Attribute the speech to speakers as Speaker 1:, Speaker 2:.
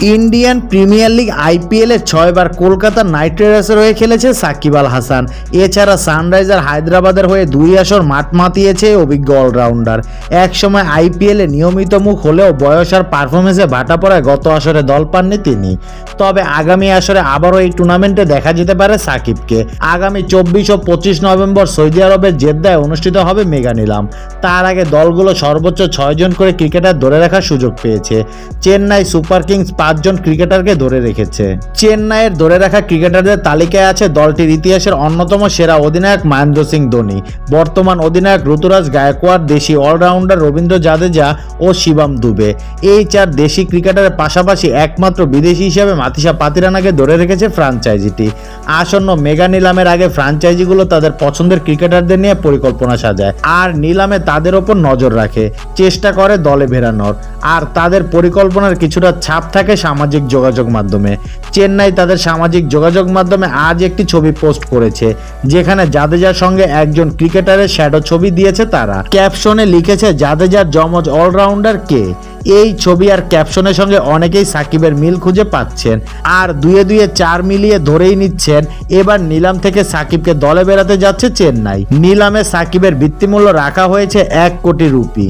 Speaker 1: Indian premier league IPL ছয়বার Kolkata night রাইডার্সের হয়ে খেলেছে সাকিব আল হাসান। এছাড়া সানরাইজার হায়দ্রাবাদের হয়ে দুই আসর মাঠ মাতিয়েছে অভিজ্ঞ অলরাউন্ডার। একসময় আইপিএল নিয়মিত মুখ হলেও বয়স আর পারফরমেন্সে ভাটা পড়ায় গত আসরে দল পাননি তিনি। তবে আগামী আসরে আবারও এই টুর্নামেন্টে দেখা যেতে পারে সাকিবকে। আগামী চব্বিশ ও পঁচিশ নভেম্বর সৌদি আরবের জেদ্দায় অনুষ্ঠিত হবে মেগা নিলাম তার আগে দলগুলো সর্বোচ্চ ছয়জন করে ক্রিকেটার ধরে রাখার সুযোগ পেয়েছে। চেন্নাই সুপার কিংস পাঁচজন ক্রিকেটারকে ধরে রেখেছে। চেন্নাইয়ের ধরে রাখা ক্রিকেটারদের তালিকায় আছে দলটির ইতিহাসের অন্যতম সেরা অধিনায়ক মহেন্দ্র সিং ধোনি, বর্তমান অধিনায়ক ঋতুরাজ গায়কোয়াড়, দেশি অলরাউন্ডার রবীন্দ্র জাদেজা ও শিবাম দুবে। এই চার দেশি ক্রিকেটারের পাশাপাশি একমাত্র বিদেশি হিসেবে মাতিসা পাতিরানাকে ধরে রেখেছে ফ্রাঞ্চাইজিটি। আসন্ন মেগা নিলামের আগে ফ্রাঞ্চাইজিগুলো তাদের পছন্দের ক্রিকেটারদের নিয়ে পরিকল্পনা সাজায়, আর নিলামে তাদের ওপর নজর রাখে, চেষ্টা করে দলে ভেরানোর, আর তাদের পরিকল্পনার কিছুটা ছাপ থাকে সামাজিক যোগাযোগ মাধ্যমে। চেন্নাই তাদের সামাজিক যোগাযোগ মাধ্যমে আজ একটি ছবি পোস্ট করেছে, যেখানে জাদেজার সঙ্গে একজন ক্রিকেটারের শ্যাডো ছবি দিয়েছে তারা। ক্যাপশনে লিখেছে, জাদেজার জমজ অলরাউন্ডার কে? এই ছবি আর ক্যাপশনের সঙ্গে অনেকেই সাকিবের মিল খুঁজে পাচ্ছেন, আর দুয়ে দুয়ে চার মিলিয়ে ধরেই নিচ্ছেন। এবার নিলাম থেকে সাকিবকে দলে বেড়াতে যাচ্ছে চেন্নাই। নিলামে সাকিবের বৃত্তিমূল্য রাখা হয়েছে এক কোটি রুপি।